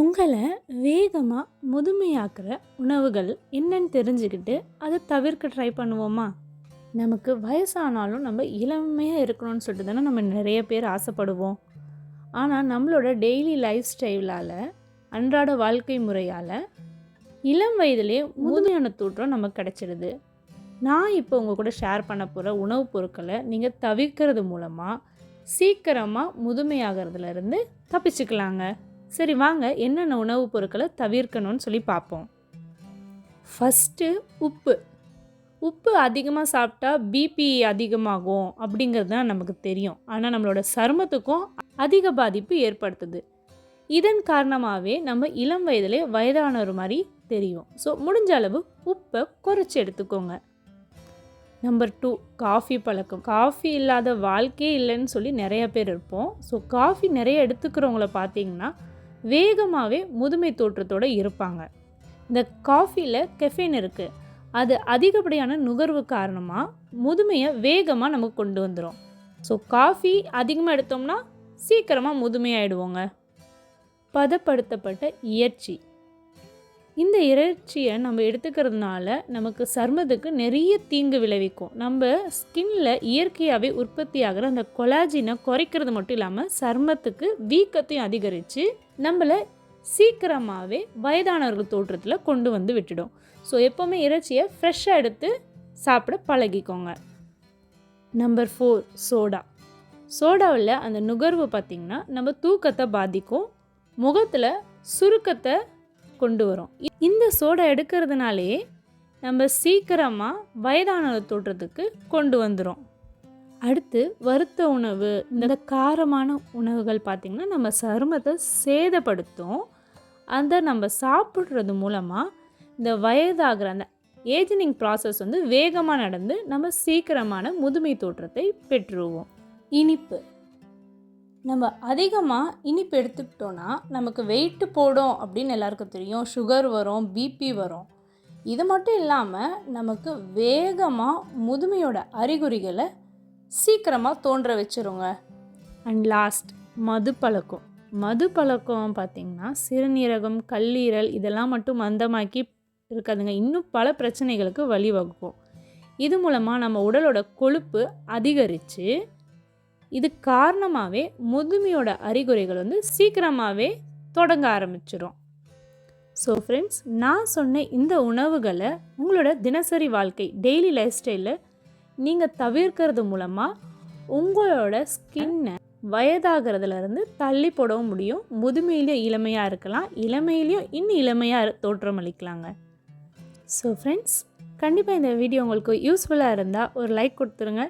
உங்களை வேகமாக முதுமையாக்குற உணவுகள் என்னன்னு தெரிஞ்சுக்கிட்டு அதை தவிர்க்க ட்ரை பண்ணுவோமா? நமக்கு வயசானாலும் நம்ம இளமையாக இருக்கணும்னு சொல்லிட்டு தானே நம்ம நிறைய பேர் ஆசைப்படுவோம். ஆனால் நம்மளோட டெய்லி லைஃப் ஸ்டைலால் அன்றாட வாழ்க்கை முறையால் இளம் வயதிலே முதுமையான தோற்றம் நமக்கு கிடச்சிடுது நான் இப்போ உங்கள் கூட ஷேர் பண்ண போகிற உணவுப் பொருட்களை நீங்கள் தவிர்க்கிறது மூலமாக சீக்கிரமாக முதுமையாகிறதுலேருந்து தப்பிச்சுக்கலாங்க. சரி வாங்க. என்னென்ன உணவுப் பொருட்களை தவிர்க்கணும்னு சொல்லி பார்ப்போம். ஃபஸ்ட்டு உப்பு. உப்பு அதிகமாக சாப்பிட்டா பிபி அதிகமாகும் அப்படிங்கிறது தான் நமக்கு தெரியும். ஆனால் நம்மளோட சருமத்துக்கும் அதிக பாதிப்பு ஏற்படுத்துது. இதன் காரணமாகவே நம்ம இளம் வயதிலே வயதானவர் மாதிரி தெரியும். ஸோ முடிஞ்ச அளவு உப்பை குறைச்சி எடுத்துக்கோங்க. நம்பர் டூ காஃபி பழக்கம். காஃபி இல்லாத வாழ்க்கையே இல்லைன்னு சொல்லி நிறைய பேர் இருப்போம். ஸோ காஃபி நிறைய எடுத்துக்கிறவங்கள பார்த்தீங்கன்னா வேகமாகவே முதுமை தோற்றத்தோடு இருப்பாங்க. இந்த காஃபியில் கெஃபைன் இருக்குது அது அதிகப்படியான நுகர்வு காரணமாக முதுமையை வேகமாக நமக்கு கொண்டு வந்துடும் ஸோ காஃபி அதிகமாக எடுத்தோம்னா சீக்கிரமாக முதுமையாயிடுவோங்க. பதப்படுத்தப்பட்ட இயற்சி இந்த இறைச்சியை நம்ம எடுத்துக்கிறதுனால நமக்கு சர்மத்துக்கு நிறைய தீங்கு விளைவிக்கும். நம்ம ஸ்கின்ல இயற்கையாகவே உற்பத்தி ஆகிற அந்த கொலாஜினை குறைக்கிறது மட்டும் இல்லாமல் சர்மத்துக்கு வீக்கத்தையும் அதிகரித்து நம்மளை சீக்கிரமாகவே வயதானவர்கள் தோற்றத்தில் கொண்டு வந்து விட்டுடும். ஸோ எப்போவுமே இறைச்சியை ஃப்ரெஷ்ஷாக எடுத்து சாப்பிட பழகிக்கோங்க. நம்பர் ஃபோர் சோடா சோடாவில் அந்த நுகர்வு பார்த்திங்கன்னா நம்ம தூக்கத்தை பாதிக்கும். முகத்தில் சுருக்கத்தை கொண்டு வரும். இந்த சோடா எடுக்கிறதுனாலே நம்ம சீக்கிரமாக வயதானவர் தோற்றத்துக்கு கொண்டு வந்துடும் அடுத்து வறுத்த உணவு. இந்த காரமான உணவுகள் பார்த்திங்கன்னா நம்ம சருமத்தை சேதப்படுத்தும். அந்த நம்ம சாப்பிட்றது மூலமாக இந்த வயதாகிற அந்த ஏஜினிங் ப்ராசஸ் வந்து வேகமாக நடந்து நம்ம சீக்கிரமான முதுமை தோற்றத்தை பெற்றுருவோம் இனிப்பு. நம்ம அதிகமாக இனிப்பு எடுத்துக்கிட்டோன்னா நமக்கு வெயிட்டு போடும் அப்படின்னு எல்லாருக்கும் தெரியும். சுகர் வரும் பிபி வரும். இது மட்டும் இல்லாமல் நமக்கு வேகமாக முதுமையோட அறிகுறிகளை சீக்கிரமாக தோன்ற வச்சுருங்க. அண்ட் லாஸ்ட் மது பழக்கம். மது பழக்கம் பார்த்திங்கன்னா சிறுநீரகம் கல்லீரல் இதெல்லாம் மட்டும் மந்தமாக்கி இருக்காதுங்க. இன்னும் பல பிரச்சனைகளுக்கு வழிவகுக்கும். இது மூலமாக நம்ம உடலோட கொழுப்பு அதிகரித்து இது காரணமாகவே முதுமையோட அறிகுறிகள் வந்து சீக்கிரமாகவே தொடங்க ஆரம்பிச்சிடும் ஸோ ஃப்ரெண்ட்ஸ் நான் சொன்ன இந்த உணவுகளை உங்களோட தினசரி வாழ்க்கை டெய்லி லைஃப் ஸ்டைலில் நீங்கள் தவிர்க்கிறது மூலமாக உங்களோட ஸ்கின்னை வயதாகிறதுலேருந்து தள்ளி போடவும் முடியும். முதுமையிலையும் இளமையாக இருக்கலாம். இளமையிலையும் இன்னும் இளமையாக தோற்றம் அளிக்கலாங்க. ஸோ ஃப்ரெண்ட்ஸ் கண்டிப்பாக இந்த வீடியோ உங்களுக்கு யூஸ்ஃபுல்லாக இருந்தால் ஒரு லைக் கொடுத்துருங்க.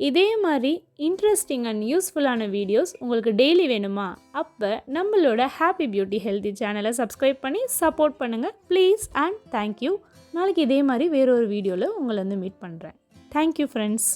இதே மாதிரி இன்ட்ரெஸ்டிங் அண்ட் யூஸ்ஃபுல்லான வீடியோஸ் உங்களுக்கு டெய்லி வேணுமா? அப்போ நம்மளோட ஹாப்பி பியூட்டி ஹெல்த்தி சேனலை சப்ஸ்கிரைப் பண்ணி சப்போர்ட் பண்ணுங்கள் ப்ளீஸ் அண்ட் தேங்க்யூ நாளைக்கு இதே மாதிரி வேறொரு வீடியோவில் உங்களை வந்து மீட் பண்ணுறேன் தேங்க்யூ ஃப்ரெண்ட்ஸ்